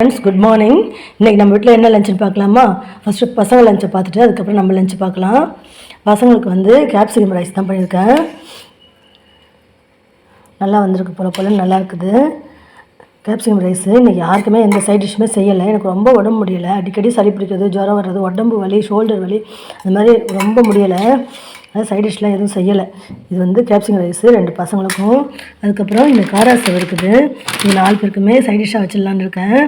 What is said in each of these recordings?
Friends good morning இன்றைக்கி நம்ம வீட்டில் என்ன லஞ்சுன்னு பார்க்கலாமா? ஃபஸ்ட்டு பசங்க லஞ்சை பார்த்துட்டு அதுக்கப்புறம் நம்ம லஞ்சு பார்க்கலாம். பசங்களுக்கு வந்து கேப்சிகம் ரைஸ் தான் பண்ணியிருக்கேன். நல்லா வந்திருக்கு போல போல நல்லா இருக்குது. கேப்சிகம் ரைஸு இன்றைக்கி யாருக்குமே எந்த சைட் டிஷ்ஷுமே செய்யலை. எனக்கு ரொம்ப உடம்பு முடியலை. அடிக்கடி சளி பிடிக்கிறது ஜுரம் வர்றது உடம்பு வலி ஷோல்டர் வலி அந்த மாதிரி ரொம்ப முடியலை. அதாவது சைட் டிஷ்லாம் எதுவும் செய்யலை. இது வந்து கேப்சிங் ரைஸு ரெண்டு பசங்களுக்கும். அதுக்கப்புறம் இந்த காராசம் இருக்குது. இது நாலு பேருக்குமே சைட் டிஷ்ஷாக வச்சிடலான்னு இருக்கேன்.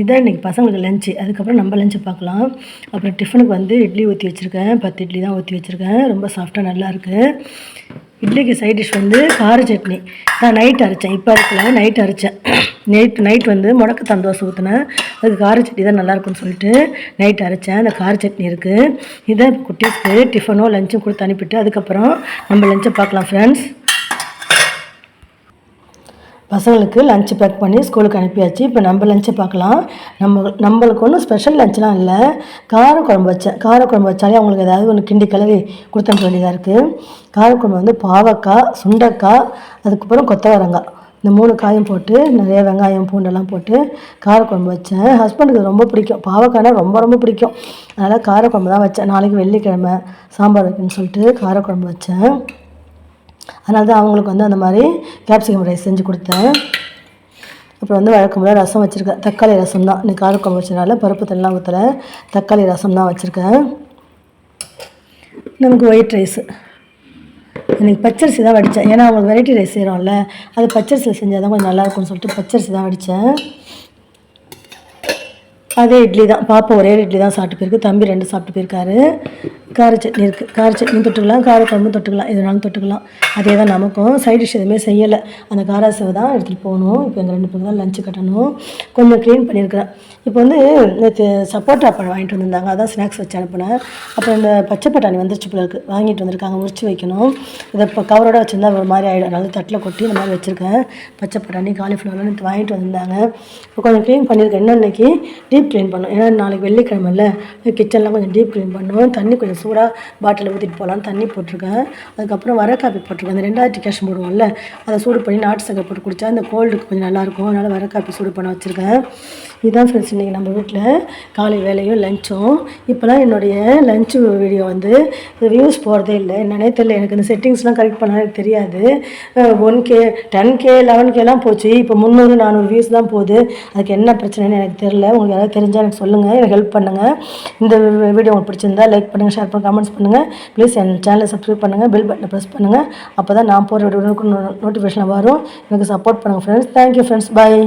இதான் இன்றைக்கி பசங்களுக்கு லஞ்சு அதுக்கப்புறம் நம்ம லஞ்சு பார்க்கலாம். அப்புறம் டிஃபனுக்கு வந்து இட்லி ஊற்றி வச்சுருக்கேன். பத்து இட்லி தான் ஊற்றி வச்சுருக்கேன். ரொம்ப சாஃப்டாக நல்லாயிருக்கு இட்லிக்கு சைட் டிஷ் வந்து கார சட்னி. நான் நைட் அரைச்சேன். இப்போ அரைக்கல நைட் அரைச்சேன். நைட் நைட் வந்து முடக்கு தந்தோசை ஊற்றினேன் அதுக்கு கார சட்னி தான் நல்லாயிருக்குன்னு சொல்லிட்டு நைட் அரைச்சேன். அந்த கார சட்னி இருக்குது இதை குட்டீஸ்க்கு டிஃபனோ லஞ்சும் கொடுத்து அனுப்பிட்டு அதுக்கப்புறம் நம்ம லஞ்சை பார்க்கலாம் ஃப்ரெண்ட்ஸ் பசங்களுக்கு லஞ்சு பேக் பண்ணி ஸ்கூலுக்கு அனுப்பியாச்சு. இப்போ நம்ம லஞ்சை பார்க்கலாம். நம்ம நம்மளுக்கு ஒன்றும் ஸ்பெஷல் லஞ்செலாம் இல்லை. கார குழம்பு வச்சேன் கார குழம்பு வச்சாலே அவங்களுக்கு ஏதாவது ஒன்று கிண்டி கிளறி கொடுத்து வேண்டியதாக இருக்குது காரக்குழம்பு வந்து பாவக்காய் சுண்டைக்காய் அதுக்கப்புறம் கொத்தவரங்காய். இந்த மூணு காயும் போட்டு நிறைய வெங்காயம் பூண்டெல்லாம் போட்டு காரக்குழம்பு வச்சேன். ஹஸ்பண்டுக்கு ரொம்ப பிடிக்கும். பாவக்காய்னா ரொம்ப ரொம்ப பிடிக்கும். அதனால் காரக்குழம்பு தான் வச்சேன். நாளைக்கு வெள்ளிக்கிழமை சாம்பார் வைக்கணும்னு சொல்லிட்டு காரக்குழம்பு வச்சேன். அதனால தான் அவங்களுக்கு வந்து அந்த மாதிரி கேப்சிகம் ரைஸ் செஞ்சு கொடுத்தேன். அப்புறம் வந்து வழக்கம் ரசம் வச்சுருக்கேன். தக்காளி ரசம் தான். இன்னைக்கு காரக்குழம்பு வச்சனால பருப்பு தண்ணெலாம் ஊற்றலை தக்காளி ரசம் தான் வச்சுருக்கேன். நமக்கு ஒயிட் ரைஸு எனக்கு பச்சரிசி தான் வடித்தேன் ஏன்னா அவங்களுக்கு வெரைட்டி ரைஸ் செய்கிறோம்ல அது பச்சரிசி செஞ்சால் தான் கொஞ்சம் நல்லாயிருக்கும்னு சொல்லிட்டு பச்சரிசி தான் வடித்தேன் அதே இட்லி தான். பாப்பா ஒரே இட்லி தான் சாப்பிட்டு போயிருக்கு. தம்பி ரெண்டு சாப்பிட்டு போயிருக்காரு. கார சட்னி இருக்குது கார சட்னி தொட்டுக்கலாம். கார குழம்பு தொட்டுக்கலாம். எதுனாலும் தொட்டுக்கலாம். அதே தான் நமக்கும். சைட் டிஷ் எதுவுமே செய்யலை. அந்த காராசவை தான் எடுத்துகிட்டு போகணும். இப்போ எங்கள் ரெண்டு பேரும் தான் லஞ்சு கட்டணும். கொஞ்சம் க்ளீன் பண்ணியிருக்கிறேன். இப்போ வந்து நேற்று சப்போட்டா பழம் வாங்கிட்டு வந்திருந்தாங்க. அதான் ஸ்நாக்ஸ் வச்சு அனுப்பினேன். அப்புறம் இந்த பச்சை பட்டாணி வந்துருச்சு போல இருக்குது வாங்கிட்டு வந்திருக்காங்க. உரிச்சு வைக்கணும். இதை இப்போ கவரோட வச்சுருந்தா ஒரு மாதிரி ஆகிடும் அதனால தட்டில் கொட்டி இந்த மாதிரி வச்சுருக்கேன். பச்சை பட்டாணி காலிஃப்ளவர்லாம் நேற்று வாங்கிட்டு வந்திருந்தாங்க. இப்போ கொஞ்சம் க்ளீன் பண்ணியிருக்கேன். இன்னும் இன்றைக்கி டீப் க்ளீன் பண்ணும் ஏன்னா நாளைக்கு வெள்ளிக்கிழமையில் கிச்சன்லாம் கொஞ்சம் டீப் க்ளீன் பண்ணுவோம் தண்ணி கொஞ்சம் சூடாக பாட்டிலில் ஊற்றிட்டு போகலான்னு தண்ணி போட்டிருக்கேன். அதுக்கப்புறம் வர காப்பி போட்டிருக்கேன். அந்த ரெண்டாயிரத்தி கேஷ் போடுவோம்ல அதை சூடு பண்ணி நாட்டு சக்கரை போட்டு குடித்தா இந்த கோல்டுக்கு கொஞ்சம் நல்லாயிருக்கும். அதனால் வர காப்பி சூடு பண்ண வச்சுருக்கேன். இதுதான் ஃப்ரெண்ட்ஸ் இன்றைக்கி நம்ம வீட்டில் காலை வேலையும் லஞ்சும் இப்போலாம் என்னுடைய லஞ்சு வீடியோ வந்து வியூஸ் போகிறதே இல்லை. என்னன்னே தெரியல. எனக்கு இந்த செட்டிங்ஸ்லாம் கரெக்ட் பண்ண எனக்கு தெரியாது. One K ten K eleven கேலாம் போச்சு. இப்போ முந்நூறு நானூறு வியூஸ் தான் போகுது. அதுக்கு என்ன பிரச்சனைன்னு எனக்கு தெரியல. உங்களுக்கு யாராவது தெரிஞ்சால் எனக்கு சொல்லுங்கள் எனக்கு ஹெல்ப் பண்ணுங்கள் இந்த வீடியோ உங்களுக்கு பிடிச்சிருந்தா லைக் பண்ணுங்கள் ஷேர் பண்ணுங்கள் கமெண்ட்ஸ் பண்ணுங்கள் ப்ளீஸ் என் சேனலை சப்ஸ்கிரைப் பண்ணுங்கள் பெல் பட்டனை ப்ரெஸ் பண்ணுங்கள் அப்போ தான் நான் போகிற வீடியோ நோட்டிஃபிகேஷன் வரும். எனக்கு சப்போர்ட் பண்ணுங்கள் ஃப்ரெண்ட்ஸ் தேங்க்யூ ஃப்ரெண்ட்ஸ் பாய்